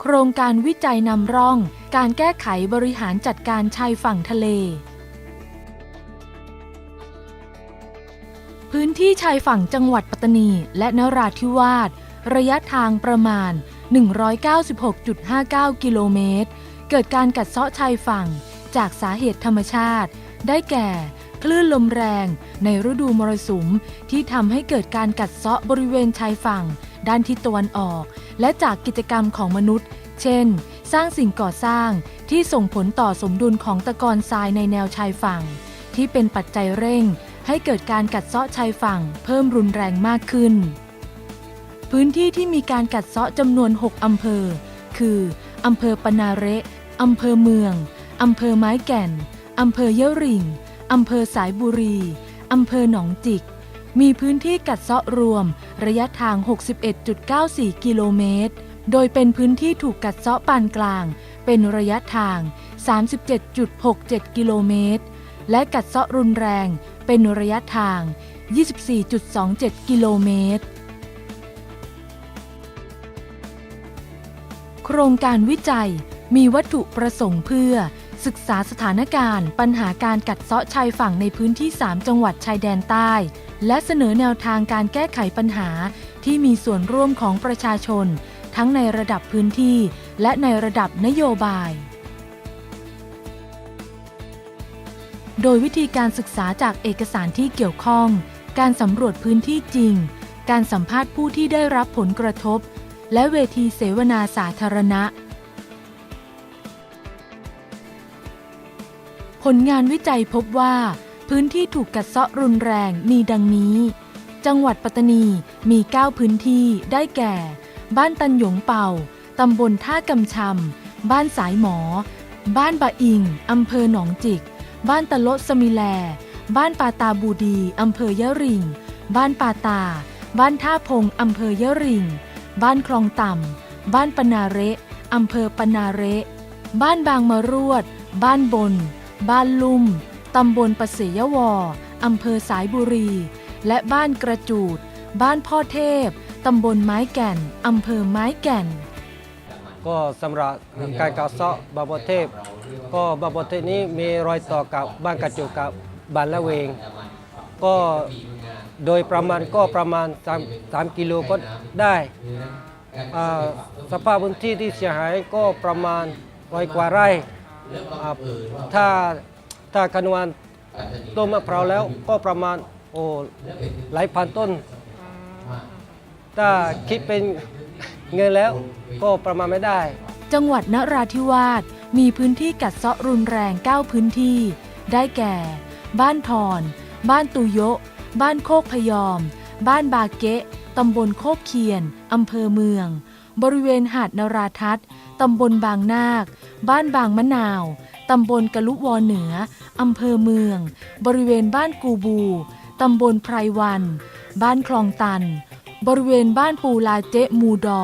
โครงการวิจัยนำร่อง การแก้ไขบริหารจัดการชายฝั่งทะเล พื้นที่ชายฝั่งจังหวัดปัตตานีและนราธิวาสระยะทางประมาณ 196.59 กิโลเมตร เกิดการกัดเซาะชายฝั่งจากสาเหตุธรรมชาติ ได้แก่คลื่นลมแรงในฤดูมรสุมที่ทำให้เกิดการกัดเซาะบริเวณชายฝั่ง ด้านทิศตะวันออก และจากกิจกรรมของมนุษย์ เช่น สร้างสิ่งก่อสร้างที่ส่งผลต่อสมดุลของตะกอนทรายในแนวชายฝั่ง ที่เป็นปัจจัยเร่ง ให้เกิดการกัดเซาะชายฝั่ง เพิ่มรุนแรงมากขึ้น พื้นที่ที่มีการกัดเซาะจำนวน 6 อำเภอ คืออำเภอปนาเระอำเภอเมือง อำเภอไม้แก่น อำเภอเยะริง อำเภอสายบุรี อำเภอหนองจิก มีพื้นที่กัดเซาะรวม ระยะทาง 61.94 กิโลเมตร โดยเป็นพื้นที่ถูกกัดเซาะปานกลาง เป็นระยะทาง 37.67 กิโลเมตร และกัดเซาะรุนแรงเป็นระยะทาง 24.27 กิโลเมตร โครงการวิจัยมีวัตถุประสงค์เพื่อ ศึกษาสถานการณ์ ปัญหาการกัดเซาะชายฝั่งในพื้นที่ 3 จังหวัดชายแดนใต้ และเสนอแนวทางการแก้ไขปัญหาที่มีส่วนร่วมของประชาชน ทั้งในระดับพื้นที่ และในระดับนโยบาย โดยวิธีการศึกษาจากเอกสารที่เกี่ยวข้อง การสำรวจพื้นที่จริง การสัมภาษณ์ผู้ที่ได้รับผลกระทบ และเวทีเสวนาสาธารณะผลงานวิจัยพบว่า พื้นที่ถูกกัดเซาะรุนแรงมีดังนี้ จังหวัดปัตตานีมี 9 พื้นที่ได้แก่ บ้านตันหยงเป่า ตำบลท่ากำชำ บ้านสายหมอ บ้านบะอิง อำเภอหนองจิก บ้านตะโลสมิแล บ้านปาตาบูดี อำเภอยะริง บ้านปาตา บ้านท่าพง อำเภอยะริง บ้านคลองต่ำ บ้านปนาเระอำเภอปนาเระ บ้านบางมะรวด บ้านบน บ้านลุ่ม ตำบลปะเสยวออำเภอสายบุรี และบ้านกระจูด บ้านพ่อเทพ ตำบลไม้แก่น อำเภอไม้แก่น ก็สำหรับการก่อสร้างบาบเทพ ก็บาบเทพนี้มีรอยต่อกับบ้านกระจุกกับบ้านละเวง ก็โดยประมาณก็ประมาณ 3 3กิโลก็ได้อ่าสภาพพื้นที่ที่เสียหายก็ประมาณร้อยกว่าไร่ถ้า ถ้าคำนวณต้นมะพร้าวแล้วก็ประมาณโอ้หลายพันต้น ถ้าคิดเป็นเงินแล้วก็ประมาณไม่ได้ จังหวัดนราธิวาสมีพื้นที่กัดเซาะรุนแรง 9 พื้นที่ ได้แก่ บ้านทอน บ้านตุโยะ บ้านโคกพยอม บ้านบาเกะ ตำบลโคกเคียน อำเภอเมือง บริเวณหาดนราทัศน์ ตำบลบางนาค บ้านบางมะนาว ตำบลกะลุวอเหนือ อำเภอเมือง บริเวณบ้านกูบู ตำบลไพรวัน บ้านคลองตัน บริเวณบ้านปูลาเจ๊มูดอ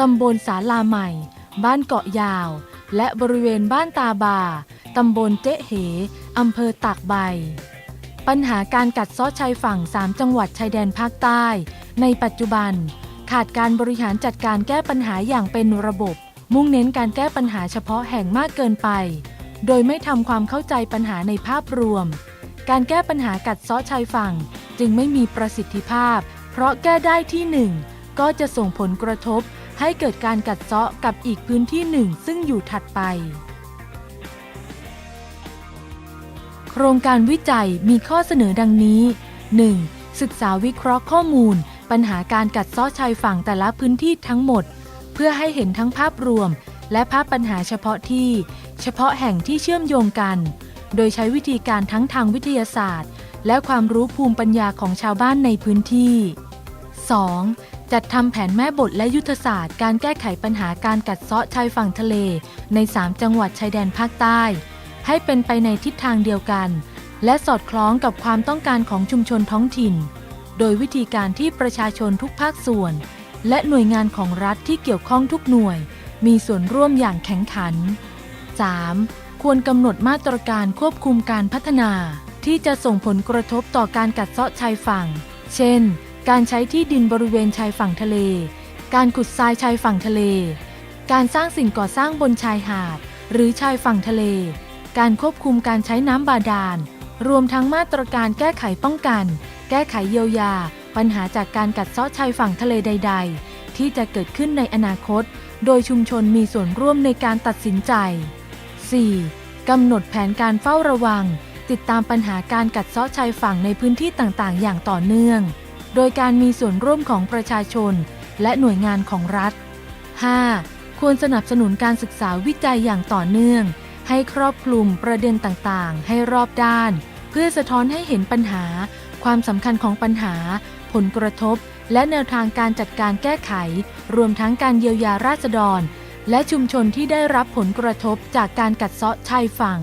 ตำบลสาลาใหม่ บ้านเกาะยาว และบริเวณบ้านตาบา ตำบลเจ๊เห อำเภอตากใบ ปัญหาการกัดเซาะชายฝั่ง 3 จังหวัดชายแดนภาคใต้ ในปัจจุบันขาดการบริหารจัดการแก้ปัญหาอย่างเป็นระบบ มุ่งเน้นการแก้ปัญหาเฉพาะแห่งมากเกินไป โดยไม่ทำความเข้าใจปัญหาในภาพรวม การแก้ปัญหากัดเซาะชายฝั่ง จึงไม่มีประสิทธิภาพ เพราะแก้ได้ที่หนึ่งก็จะส่งผลกระทบ ให้เกิดการกัดเซาะกับอีกพื้นที่หนึ่งซึ่งอยู่ถัดไป โครงการวิจัยมีข้อเสนอดังนี้ 1. ศึกษาวิเคราะห์ข้อมูล ปัญหาการกัดเซาะชายฝั่งแต่ละพื้นที่ทั้งหมด เพื่อให้เห็นทั้งภาพรวม และภาพปัญหาเฉพาะที่ เฉพาะแห่งที่เชื่อมโยงกัน โดยใช้วิธีการทั้งทางวิทยาศาสตร์ และความรู้ภูมิปัญญาของชาวบ้านในพื้นที่ 2. จัดทำแผนแม่บทและยุทธศาสตร์ การแก้ไขปัญหาการกัดเซาะชายฝั่งทะเล ใน 3 จังหวัดชายแดนภาคใต้ ให้เป็นไปในทิศทางเดียวกัน และสอดคล้องกับความต้องการของชุมชนท้องถิ่น โดยวิธีการที่ประชาชนทุกภาคส่วน และหน่วยงานของรัฐที่เกี่ยวข้องทุกหน่วย มีส่วนร่วมอย่างแข็งขัน 3. ควรกำหนดมาตรการควบคุมการพัฒนา ที่จะส่งผลกระทบต่อการกัดเซาะชายฝั่ง เช่น การใช้ที่ดินบริเวณชายฝั่งทะเล การขุดทรายชายฝั่งทะเล การสร้างสิ่งก่อสร้างบนชายหาด หรือชายฝั่งทะเล การควบคุมการใช้น้ำบาดาล รวมทั้งมาตรการแก้ไขป้องกัน แก้ไขเยียวยา ปัญหาจากการกัดเซาะชายฝั่งทะเลใด ๆ ที่จะเกิดขึ้นในอนาคต โดยชุมชนมีส่วนร่วมในการตัดสินใจ 4. กำหนดแผนการเฝ้าระวัง ติดตามปัญหาการกัดเซาะชายฝั่งในพื้นที่ต่างๆ อย่างต่อเนื่อง โดยการมีส่วนร่วมของประชาชน และหน่วยงานของรัฐ 5. ควรสนับสนุนการศึกษาวิจัยอย่างต่อเนื่อง ให้ครอบคลุมประเด็นต่างๆ ให้รอบด้าน เพื่อสะท้อนให้เห็นปัญหา ความสำคัญของปัญหา ผลกระทบ และแนวทางการจัดการแก้ไข รวมทั้งการเยียวยาราษฎร และชุมชนที่ได้รับผลกระทบจากการกัดเซาะชายฝั่ง